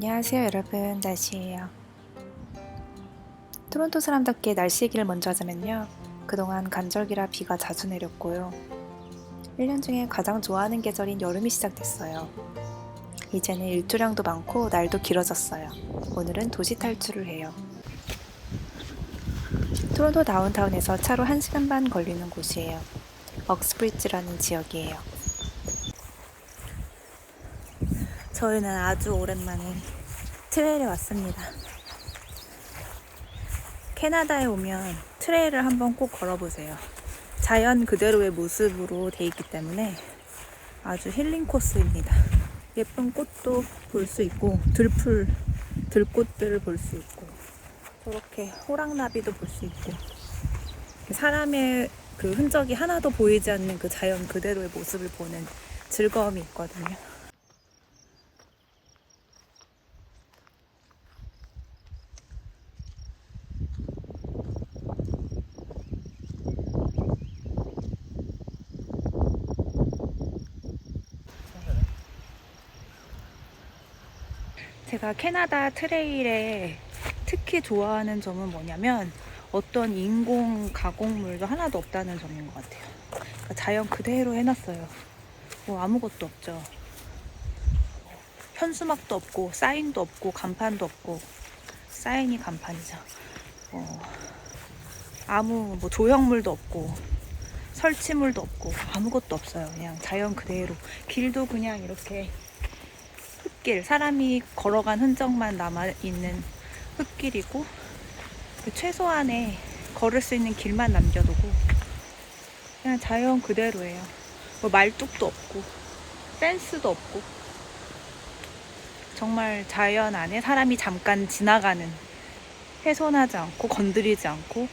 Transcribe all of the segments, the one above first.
안녕하세요 여러분. 날씨예요. 토론토 사람답게 날씨 얘기를 먼저 하자면요. 그동안 간절기라 비가 자주 내렸고요. 1년 중에 가장 좋아하는 계절인 여름이 시작됐어요. 이제는 일조량도 많고 날도 길어졌어요. 오늘은 도시 탈출을 해요. 토론토 다운타운에서 차로 1시간 반 걸리는 곳이에요. 억스브리지라는 지역이에요 저희는 아주 오랜만에 트레일에 왔습니다. 캐나다에 오면 트레일을 한번 꼭 걸어보세요. 자연 그대로의 모습으로 돼 있기 때문에 아주 힐링 코스입니다. 예쁜 꽃도 볼 수 있고 들풀, 들꽃들을 볼 수 있고 저렇게 호랑나비도 볼 수 있고 사람의 그 흔적이 하나도 보이지 않는 그 자연 그대로의 모습을 보는 즐거움이 있거든요. 제가 캐나다 트레일에 특히 좋아하는 점은 뭐냐면 어떤 인공 가공물도 하나도 없다는 점인 것 같아요. 그러니까 자연 그대로 해놨어요. 뭐 아무것도 없죠. 현수막도 없고 사인도 없고 간판도 없고 사인이 간판이죠. 어, 아무 뭐 조형물도 없고 설치물도 없고 아무것도 없어요. 그냥 자연 그대로 길도 그냥 이렇게 흙길, 사람이 걸어간 흔적만 남아있는 흙길이고, 그 최소한의 걸을 수 있는 길만 남겨두고, 그냥 자연 그대로예요. 뭐 말뚝도 없고, 펜스도 없고, 정말 자연 안에 사람이 잠깐 지나가는, 훼손하지 않고, 건드리지 않고,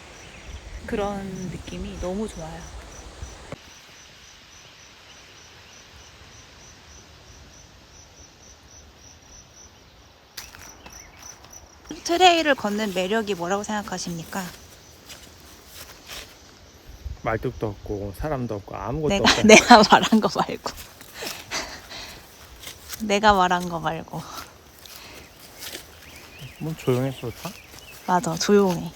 그런 느낌이 너무 좋아요. 트레일을 걷는 매력이 뭐라고 생각하십니까? 말뚝도 없고 사람도 없고 아무것도 내가 없다. 내가 말한 거 말고 내가 말한 거 말고 뭐 조용해서 좋다. 맞아 조용해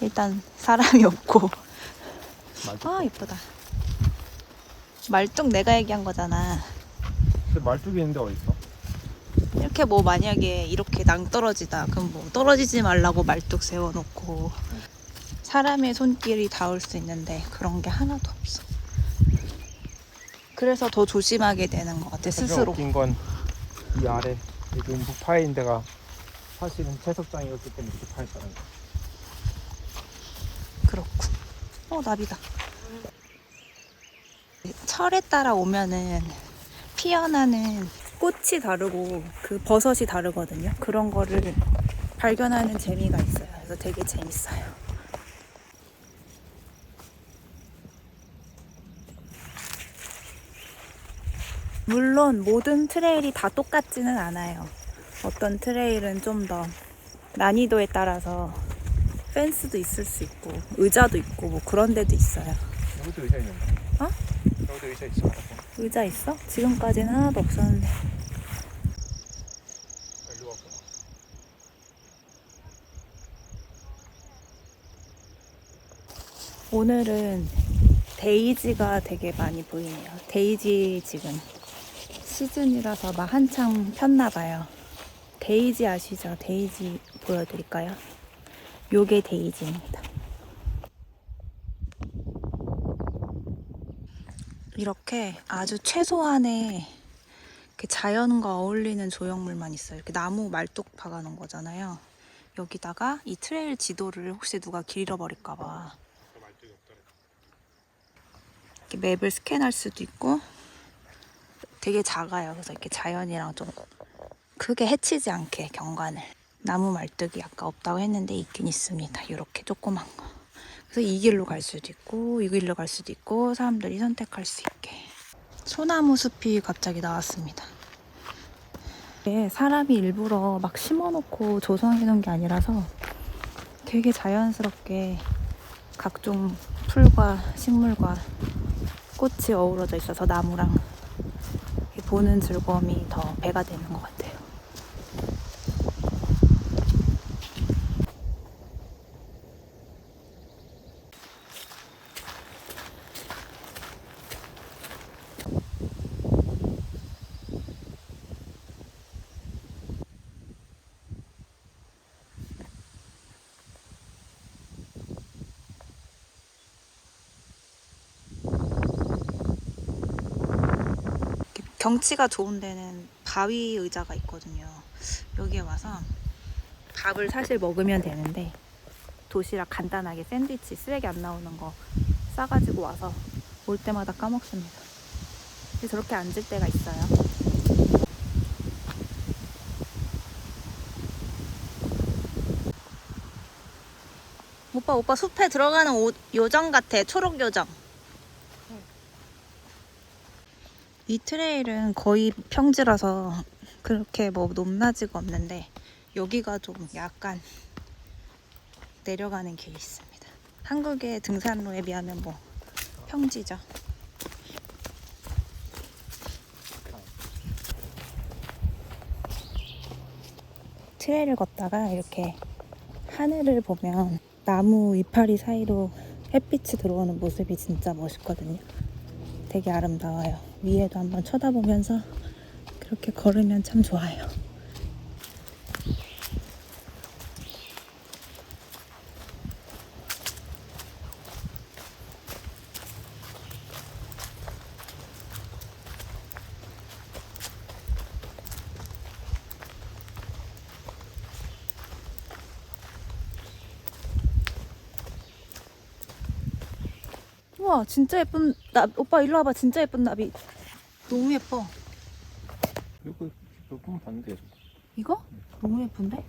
일단 사람이 없고 말뚝. 아 이쁘다 말뚝 내가 얘기한 거잖아 근데 말뚝이 있는데 어디 있어? 이렇게 뭐 만약에 이렇게 낭떠러지다 그럼 뭐 떨어지지 말라고 말뚝 세워놓고 사람의 손길이 닿을 수 있는데 그런 게 하나도 없어. 그래서 더 조심하게 되는 것 같아 스스로. 웃긴 건 이 아래 여기 움푹 파인 데가 사실은 채석장이었기 때문에 이렇게 파였다는 거. 그렇고. 어 나비다. 철에 따라 오면은 피어나는 꽃이 다르고 그 버섯이 다르거든요 그런 거를 발견하는 재미가 있어요 그래서 되게 재밌어요 물론 모든 트레일이 다 똑같지는 않아요 어떤 트레일은 좀 더 난이도에 따라서 펜스도 있을 수 있고 의자도 있고 뭐 그런 데도 있어요. 여기도 의자 있는데. 어? 여기도 의자 있어. 의자 있어? 지금까지는 하나도 없었는데. 오늘은 데이지가 되게 많이 보이네요. 데이지 지금 시즌이라서 막 한창 폈나 봐요. 데이지 아시죠? 데이지 보여드릴까요? 요게 데이지입니다. 이렇게 아주 최소한의 이렇게 자연과 어울리는 조형물만 있어요. 이렇게 나무 말뚝 박아놓은 거잖아요. 여기다가 이 트레일 지도를 혹시 누가 길 잃어버릴까봐 말뚝이 없더래. 이렇게 맵을 스캔할 수도 있고 되게 작아요. 그래서 이렇게 자연이랑 좀 크게 해치지 않게 경관을 나무 말뚝이 아까 없다고 했는데 있긴 있습니다. 이렇게 조그만 거. 그래서 이 길로 갈 수도 있고 이 길로 갈 수도 있고 사람들이 선택할 수 있게 소나무 숲이 갑자기 나왔습니다. 사람이 일부러 막 심어놓고 조성해 놓은 게 아니라서 되게 자연스럽게 각종 풀과 식물과 꽃이 어우러져 있어서 나무랑 보는 즐거움이 더 배가 되는 것 같아요. 경치가 좋은 데는 바위 의자가 있거든요. 여기에 와서 밥을 사실 먹으면 되는데 도시락 간단하게 샌드위치 쓰레기 안 나오는 거 싸가지고 와서 올 때마다 까먹습니다. 저렇게 앉을 때가 있어요. 오빠 오빠 숲에 들어가는 옷, 요정 같아 초록 요정. 이 트레일은 거의 평지라서 그렇게 뭐 높낮이가 없는데 여기가 좀 약간 내려가는 길이 있습니다. 한국의 등산로에 비하면 뭐 평지죠. 트레일을 걷다가 이렇게 하늘을 보면 나무 이파리 사이로 햇빛이 들어오는 모습이 진짜 멋있거든요. 되게 아름다워요. 위에도 한번 쳐다보면서 그렇게 걸으면 참 좋아요. 우와 진짜 예쁜 나 오빠 일로 와봐 진짜 예쁜 나비 너무 예뻐. 이거 몇번 봤는데 저거. 이거? 너무 예쁜데?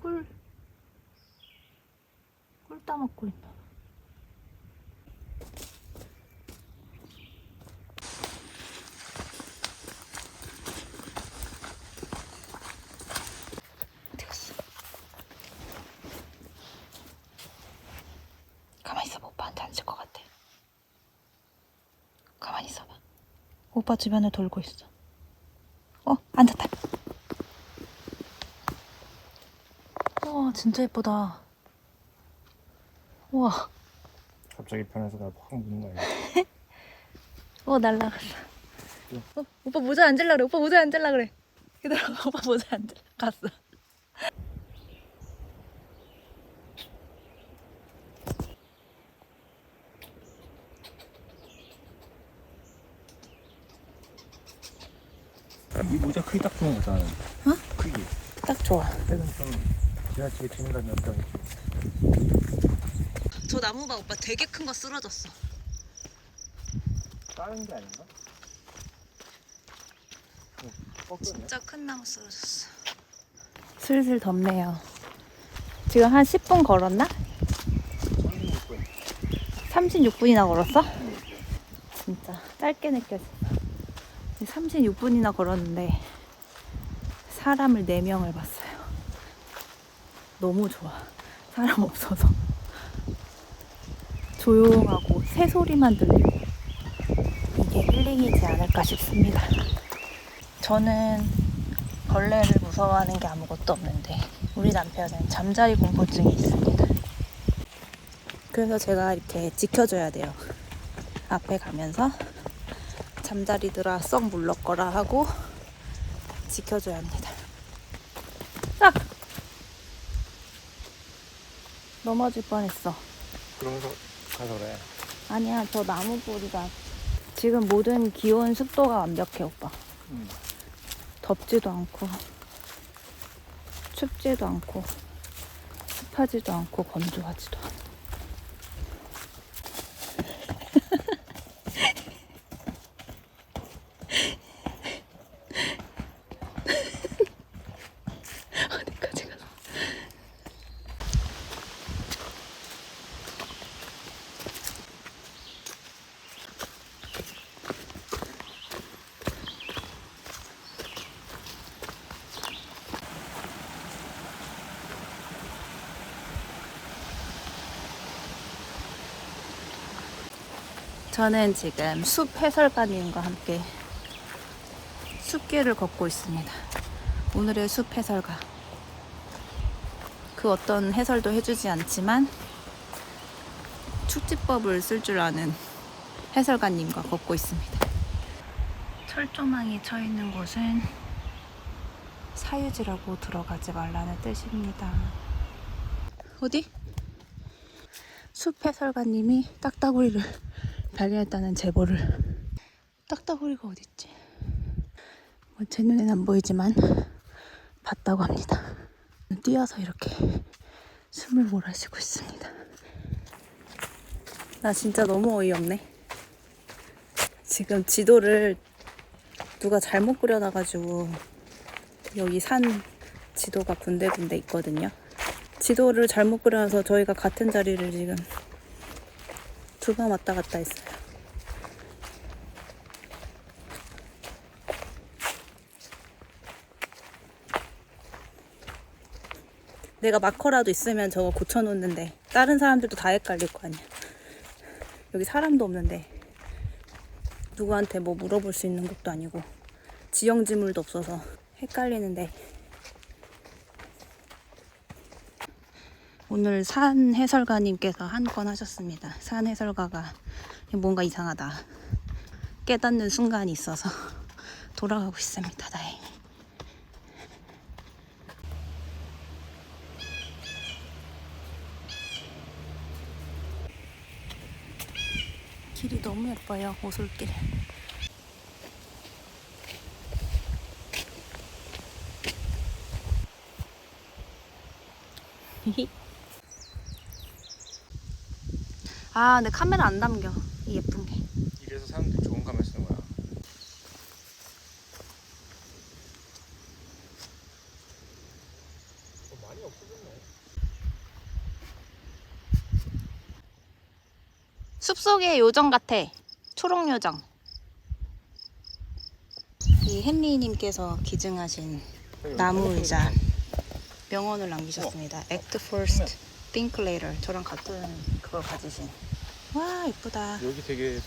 꿀. 꿀 따먹고 있나 어디 갔어 가만히 있어봐 오빠한테 앉을 것 같아 가만히 있어봐 오빠 주변을 돌고 있어. 어 앉았다. 와 진짜 예쁘다. 우와. 갑자기 편해서 나확 무는 거 아니야? 어 날라갔어. 어, 오빠 모자 앉을라 그래. 오빠 모자 앉을라 그래. 얘들아 오빠 모자 앉을라 갔어 이 모자 크기 딱 좋은 거잖아. 어? 크기. 딱 좋아 때는 좀 지나치게 감이 없다. 저 나무봐 오빠 되게 큰 거 쓰러졌어 다른 게 아닌가? 어. 진짜 큰 나무 쓰러졌어 슬슬 덥네요 지금 한 10분 걸었나? 36분이나 걸었어? 진짜 짧게 느껴져. 36분이나 걸었는데 사람을 4명을 봤어요. 너무 좋아. 사람 없어서. 조용하고 새 소리만 들리고 이게 힐링이지 않을까 싶습니다. 저는 벌레를 무서워하는 게 아무것도 없는데 우리 남편은 잠자리 공포증이 있습니다. 그래서 제가 이렇게 지켜줘야 돼요. 앞에 가면서 잠자리들아 썩 물렀거라 하고 지켜줘야 합니다. 아! 넘어질 뻔했어. 그러면서 가서 그래. 아니야, 저 나무 뿌리가 지금 모든 기온 습도가 완벽해, 오빠. 응. 덥지도 않고 춥지도 않고 습하지도 않고 건조하지도 않아. 저는 지금 숲 해설가님과 함께 숲길을 걷고 있습니다. 오늘의 숲 해설가. 그 어떤 해설도 해주지 않지만 축지법을 쓸 줄 아는 해설가님과 걷고 있습니다. 철조망이 쳐 있는 곳은 사유지라고 들어가지 말라는 뜻입니다. 어디? 숲 해설가님이 딱따구리를 발견했다는 제보를 딱따구리가 어딨지? 뭐 제 눈에는 안 보이지만 봤다고 합니다. 뛰어서 이렇게 숨을 몰아쉬고 있습니다. 나 진짜 너무 어이없네. 지금 지도를 누가 잘못 그려놔가지고 여기 산 지도가 군데군데 있거든요. 지도를 잘못 그려놔서 저희가 같은 자리를 지금 두 번 왔다 갔다 했어요. 내가 마커라도 있으면 저거 고쳐놓는데 다른 사람들도 다 헷갈릴 거 아니야. 여기 사람도 없는데 누구한테 뭐 물어볼 수 있는 것도 아니고 지형지물도 없어서 헷갈리는데 오늘 산 해설가님께서 한 건 하셨습니다. 산 해설가가 뭔가 이상하다 깨닫는 순간이 있어서 돌아가고 있습니다. 다행히. 길이 너무 예뻐요. 오솔길. 아, 근데 카메라 안 담겨. 이 예쁜 게. 이래서 사람들이 좋은 카메라 쓰는 거야. 어, 많이 없어졌네. 숲속의 요정 같아. 초록 요정. 이 헨리님께서 기증하신 나무 의자 명언을 남기셨습니다. Act first, think later. 저랑 같은 그걸 가지신. 와 이쁘다. 여기 되게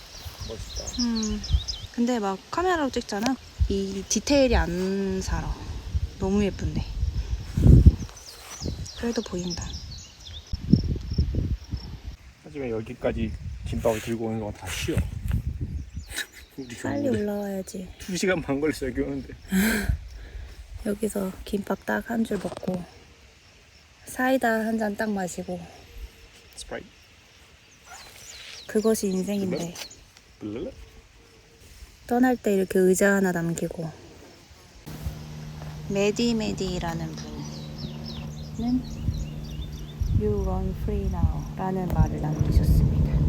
멋있다. 음. 근데 막 카메라로 찍잖아. 이 디테일이 안 살아. 너무 예쁜데. 그래도 보인다. 하지만 여기까지 김밥을 들고 오는 건 다 쉬워. 빨리 올라와야지. 두 시간 반 걸렸어 여기 오는데. 여기서 김밥 딱 한 줄 먹고 사이다 한 잔 딱 마시고 스프라이트. 그것이 인생인데. 떠날 때 이렇게 의자 하나 남기고 메디메디라는 분은 You run free now 라는 말을 남기셨습니다.